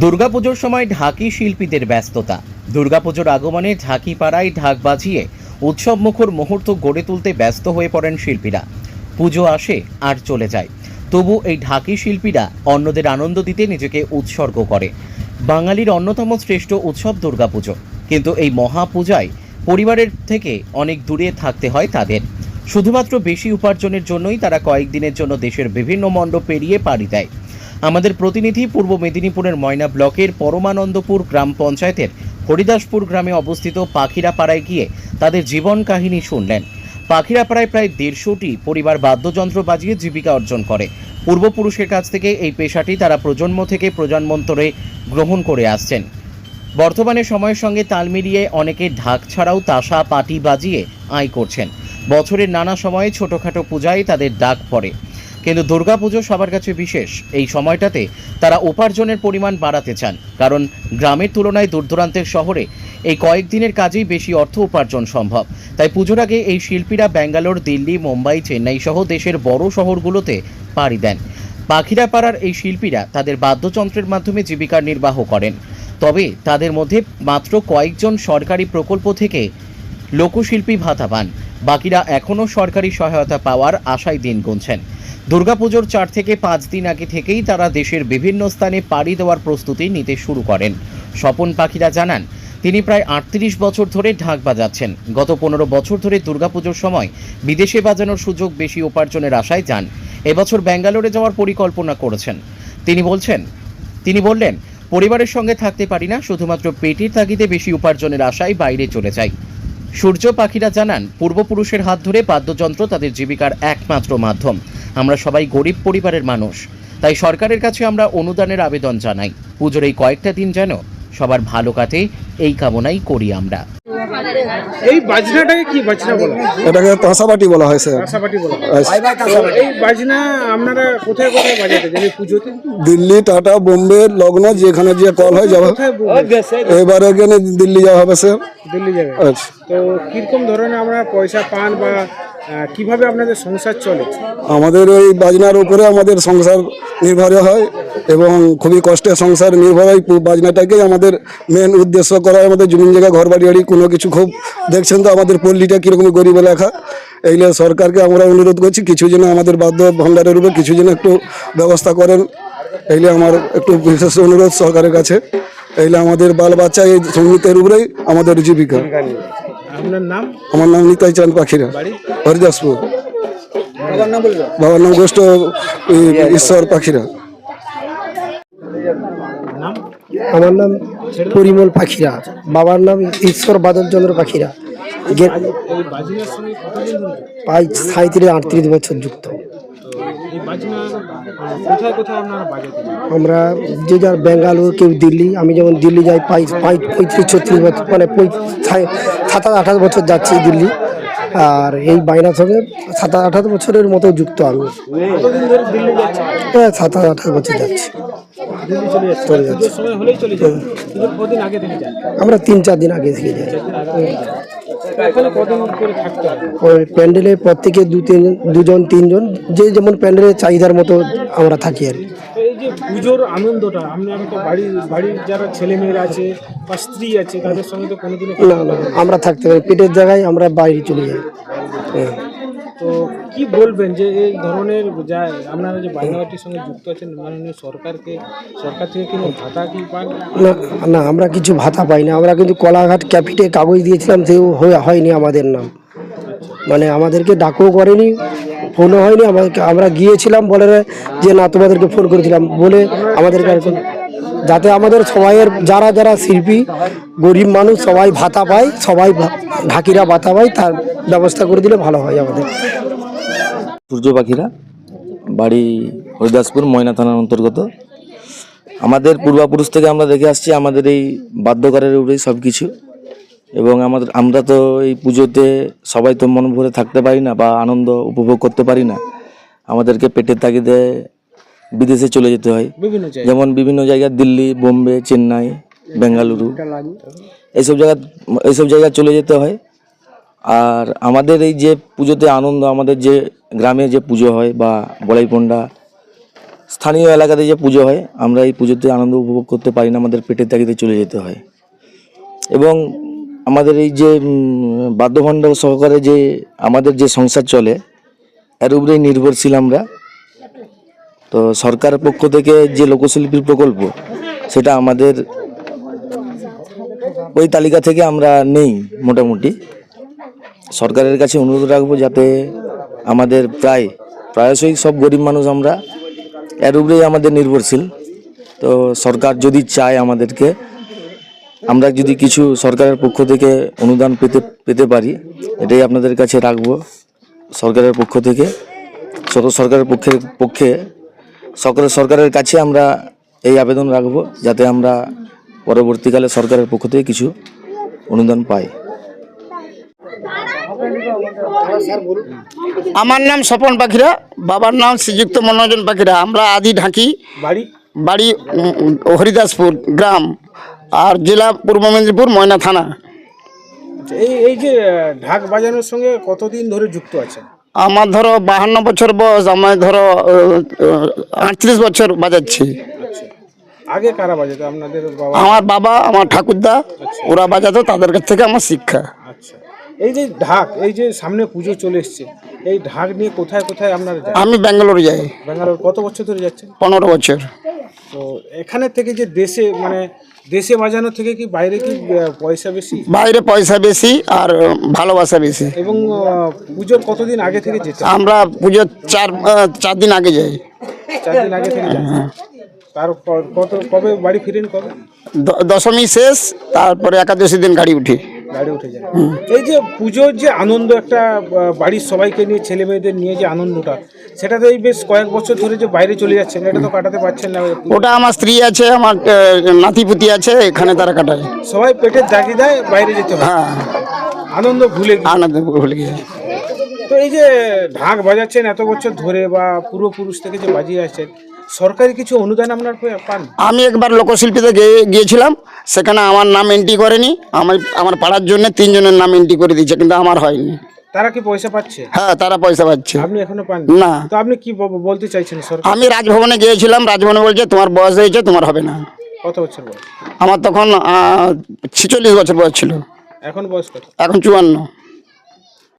দুর্গাপুজোর সময় ঢাকি শিল্পীদের ব্যস্ততা। দুর্গাপুজোর আগমনে ঢাকি পাড়ায় ঢাক বাজিয়ে উৎসব মুখর মুহূর্ত গড়ে তুলতে ব্যস্ত হয়ে পড়েন শিল্পীরা। পুজো আসে আর চলে যায়। তবু এই ঢাকি শিল্পীরা অন্যদের আনন্দ দিতে নিজেকে উৎসর্গ করে। বাঙালির অন্যতম শ্রেষ্ঠ উৎসব দুর্গাপুজো। কিন্তু এই মহাপূজায় পরিবারের থেকে অনেক দূরে থাকতে হয় তাদের। শুধুমাত্র বেশি উপার্জনের জন্যই তারা কয়েকদিনের জন্য দেশের বিভিন্ন মণ্ডপ পেরিয়ে পাড়ি দেয়। আমাদের প্রতিনিধি পূর্ব মেদিনীপুরের ময়না ব্লকের পরমানন্দপুর গ্রাম পঞ্চায়েতের হরিদাসপুর গ্রামে অবস্থিত পাখিরাপাড়ায় গিয়ে তাদের জীবন কাহিনী শুনলেন। পাখিরাপাড়ায় প্রায় দেড়শোটি পরিবার বাদ্যযন্ত্র বাজিয়ে জীবিকা অর্জন করে। পূর্বপুরুষের কাছ থেকে এই পেশাটি তারা প্রজন্ম থেকে প্রজন্মন্তরে গ্রহণ করে আসছেন। বর্তমানে সময়ের সঙ্গে তাল মিলিয়ে অনেকে ঢাক ছাড়াও তাসা, পাটি বাজিয়ে আয় করছেন। বছরের নানা সময়ে ছোটোখাটো পূজায় তাদের ডাক পড়ে। কিন্তু দুর্গাপুজো সবার কাছে বিশেষ। এই সময়টাতে তারা উপার্জনের পরিমাণ বাড়াতে চান, কারণ গ্রামের তুলনায় দূরদূরান্তের শহরে এই কয়েকদিনের কাজেই বেশি অর্থ উপার্জন সম্ভব। তাই পুজোর আগে এই শিল্পীরা ব্যাঙ্গালোর, দিল্লি, মুম্বাই, চেন্নাই সহ দেশের বড় শহরগুলোতে পাড়ি দেন। পাখিরাপাড়ার এই শিল্পীরা তাদের বাদ্যযন্ত্রের মাধ্যমে জীবিকা নির্বাহ করেন। তবে তাদের মধ্যে মাত্র কয়েকজন সরকারি প্রকল্প থেকে লোকশিল্পী ভাতা পান। বাকিরা এখনও সরকারি সহায়তা পাওয়ার আশায় দিন গুনছেন। দুর্গাপুজোর চার থেকে পাঁচ দিন আগে থেকেই তারা দেশের বিভিন্ন স্থানে পাড়ি দেওয়ার প্রস্তুতি নিতে শুরু করেন। স্বপন পাখিরা জানান, তিনি প্রায় আটত্রিশ বছর ধরে ঢাক বাজাচ্ছেন। গত পনেরো বছর ধরে দুর্গাপুজোর সময় বিদেশে বাজানোর সুযোগ বেশি উপার্জনের আশায় যান। এবছর ব্যাঙ্গালোরে যাওয়ার পরিকল্পনা করেছেন। তিনি বলছেন, তিনি বললেন, পরিবারের সঙ্গে থাকতে পারি না, শুধুমাত্র পেটের তাগিদে বেশি উপার্জনের আশায় বাইরে চলে যাই। সূর্য পাখিরা জানান, পূর্বপুরুষের হাত ধরে বাদ্যযন্ত্র তাদের জীবিকার একমাত্র মাধ্যম। আমরা সবাই গরিব পরিবারের মানুষ। তাই সরকারের কাছে আমরা অনুদানের আবেদন জানাই। পুজোর এই কয়েকটা দিন যেন সবার ভালো কাটে এই কামনাই করি আমরা। এই বাজনাটাকে কি বাজনা বলা? এটাকে তাসাবাটি বলা হয় স্যার। বলা হয়। এই বাজনা আপনারা কোথায় কোথায় বাজাতে যান এই পুজোতে? দিল্লি টাটা বোম্বে লগ্ন যেখানে যে কল হয় যাবে। এবারে এখানে দিল্লি যাওয়া হবে স্যার। দিল্লি যাবে। আচ্ছা। তো কীরকম ধরনের আমরা পয়সা পান বা কীভাবে আপনাদের সংসার চলে? আমাদের ওই বাজনার উপরে আমাদের সংসার নির্ভর হয় এবং খুবই কষ্টের সংসার নির্ভর হয়। বাজনাটাকেই আমাদের মেন উদ্দেশ্য করা আমাদের জমিন জায়গা ঘর বাড়ি বাড়ি কোনো কিছু খুব দেখছেন তো, আমাদের পল্লীটা কীরকম গরিব লেখা এইগুলো সরকারকে আমরা অনুরোধ করছি, কিছু যেন আমাদের বাদ্য ভাণ্ডারের উপরে কিছু যেন একটু ব্যবস্থা করেন। এইগুলো আমার একটু বিশেষ অনুরোধ সরকারের কাছে। এইগুলো আমাদের বাল বাচ্চা এই সঙ্গীতের উপরেই আমাদের জীবিকা। আপনার নাম? আমার নাম নিতাই চাঁদ পাখিরা হরিদাসপুর। বাবার নাম গোষ্ঠ ঈশ্বর পাখিরা। আমার নাম পরিমল পাখিরা। বাবার নাম ঈশ্বর বাদল চন্দ্র পাখিরা প্রায় সাঁত্রিশ আটত্রিশ বছর যুক্ত। বাজনা কোথায় কোথায় আপনারা বাজাতে আমরা যে যার বেঙ্গালুরু কেউ দিল্লি আমি যেমন দিল্লি যাই পঁয়ত্রিশ ছত্রিশ বছর মানে সাতাশ আঠাশ বছর যাচ্ছি দিল্লি। আর এই বাইনার সঙ্গে সাতাশ আঠাশ বছরের মতো যুক্ত আমি। হ্যাঁ সাতাশ আঠাশ বছর যাচ্ছি। চলে যাচ্ছে। যান। আমরা তিন চার দিন আগে থেকে যাই। ওই প্যান্ডেলে প্রত্যেকে দু তিন দুজন তিনজন যে যেমন প্যান্ডেলের চাহিদার মতো আমরা থাকি আর কি। এই যে পুজোর আনন্দটা আপনি আমি তো বাড়ির বাড়ির যারা ছেলে মেয়েরা আছে বা স্ত্রী আছে তাদের সঙ্গে তো কোনোদিনও না না আমরা থাকতে পারি পেটের জায়গায় আমরা বাইরে চলে যাই। হ্যাঁ। তো কি বলবেন যে এই ধরনের যা আপনারা যে বাজনাবাটির সঙ্গে যুক্ত আছেন, মাননীয় সরকারকে, সরকার থেকে কোনো ভাতা কি পান? না না, আমরা কিছু ভাতা পাই না। আমরা কিন্তু কলাঘাট ক্যাপিটে কাগজ দিয়েছিলাম, সেও হয়ে- হয়নি আমাদের নাম। মানে আমাদেরকে ডাকও করেনি, ফোনও হয়নি। আমাদেরকে, আমরা গিয়েছিলাম বলে যে, না, তোমাদেরকে ফোন করেছিলাম। বলে আমাদেরকে যাতে আমাদের সবাইয়ের, যারা যারা শিল্পী গরিব মানুষ সবাই ভাতা পায় সবাই ভা- ঢাকিরা ভাতা পায় তার ব্যবস্থা করে দিলে ভালো হয় আমাদের। সূর্য পাখিরা বাড়ি হরিদাসপুর ময়না থানার অন্তর্গত। আমাদের পূর্বাপুরুষ থেকে আমরা দেখে আসছি আমাদের এই বাদ্যকারের উপরেই সব কিছু এবং আমাদের আমরা তো এই পুজোতে সবাই তো মন ভরে থাকতে পারি না বা আনন্দ উপভোগ করতে পারি না। আমাদেরকে পেটের তাগিদে বিদেশে চলে যেতে হয়। যেমন বিভিন্ন জায়গা দিল্লি বোম্বে চেন্নাই বেঙ্গালুরু। এইসব জায়গা এইসব জায়গায় চলে যেতে হয়। আর আমাদের এই যে পুজোতে আনন্দ, আমাদের যে গ্রামে যে পুজো হয় বা বলাইপন্ডা, স্থানীয় এলাকাতে যে পুজো হয়, আমরা এই পুজোতে আনন্দ উপভোগ করতে পারি না, আমাদের পেটের তাগিদে চলে যেতে হয়। এবং আমাদের এই যে বাদ্যভণ্ড সহকারে যে আমাদের যে সংসার চলে, এর উপরেই নির্ভরশীল আমরা। তো সরকারের পক্ষ থেকে যে লোকশিল্পীর প্রকল্প, সেটা আমাদের ওই তালিকা থেকে আমরা নেই মোটামুটি। সরকারের কাছে অনুরোধ রাখব যাতে আমাদের প্রায়, প্রায়শই সব গরিব মানুষ আমরা এর উপরেই আমাদের নির্ভরশীল। তো সরকার যদি চায় আমাদেরকে, আমরা যদি কিছু সরকারের পক্ষ থেকে অনুদান পেতে পেতে পারি, এটাই আপনাদের কাছে রাখব। সরকারের পক্ষ থেকে, সর- সরকারের পক্ষের পক্ষে সরকারের সরকারের কাছে আমরা এই আবেদন রাখব যাতে আমরা পরবর্তীকালে সরকারের পক্ষ থেকে কিছু অনুদান পায়। আমার নাম স্বপন পাখিরা বাবার নাম শ্রীযুক্ত মনোরঞ্জন পাখিরা। আমরা আদি ঢাকি বাড়ি? বাড়ি হরিদাসপুর গ্রাম আর জেলা পূর্ব মেদিনীপুর ময়না থানা। আচ্ছা, এই এই যে ঢাক বাজানোর সঙ্গে কতদিন ধরে যুক্ত আছেন? আমার ধরো বাহান্ন বছর বয়স আমার ধরো আটত্রিশ বছর বাজাচ্ছি। আগে কারা বাজাতো? আপনাদের বাবা? আমার বাবা আমার ঠাকুরদা ওরা বাজাতো তাদের কাছ থেকে আমার শিক্ষা। আচ্ছা। এই যে ঢাক এই যে সামনে পুজো চলে এসছে এই ঢাক নিয়ে কোথায় কোথায় আপনারা যান? আমি ব্যাঙ্গালোর যাই। ব্যাঙ্গালোর কত বছর ধরে যাচ্ছেন? পনেরো বছর। তো এখানে থেকে যে দেশে মানে দেশে বাজানো থেকে কি বাইরে কি পয়সা বেশি? বাইরে পয়সা বেশি আর ভালোবাসা বেশি। এবং পুজোর কতদিন আগে থেকে যেতে? আমরা পুজোর চার চার দিন আগে যাই। চার দিন আগে থেকে যান তার কত কবে বাড়ি ফিরেন কবে? দশমী শেষ তারপরে একাদশী দিন গাড়ি উঠি। গাড়ি উঠে যান এই যে পুজোর যে আনন্দ একটা বাড়ির সবাইকে নিয়ে ছেলে মেয়েদের নিয়ে যে আনন্দটা সেটা তো এই বেশ কয়েক বছর ধরে যে বাইরে চলে যাচ্ছেন এটা তো কাটাতে পারছেন না। ওটা আমার স্ত্রী আছে আমার নাতিপুতি আছে এখানে তারা কাটায়। সবাই পেটের দাগি দেয় বাইরে যেতে হয়। হ্যাঁ। আনন্দ ভুলে আনন্দ ভুলে গিয়ে। তো এই যে ঢাক বাজাচ্ছেন এত বছর ধরে বা পূর্বপুরুষ থেকে যে বাজিয়ে আসছেন সরকারি কিছু অনুদান আপনার পান? আমি একবার লোকশিল্পীতে গিয়ে- গিয়েছিলাম সেখানে আমার নাম এন্ট্রি করেনি আমি আমার পাড়ার জন্য তিনজনের নাম এন্ট্রি করে দিয়েছে কিন্তু আমার হয়নি। তারা কি পয়সা পাচ্ছে? হ্যাঁ তারা পয়সা পাচ্ছে। আপনি এখনও পান না। তো আপনি কি বলতে চাইছেন সরকার? আমি রাজভবনে গিয়েছিলাম রাজভবনে বলছে তোমার বয়স হয়েছে তোমার হবে না। কত বছর বয়স? আমার তখন ছিচল্লিশ বছর বয়স ছিল। এখন বয়স কত? এখন চুয়ান্ন।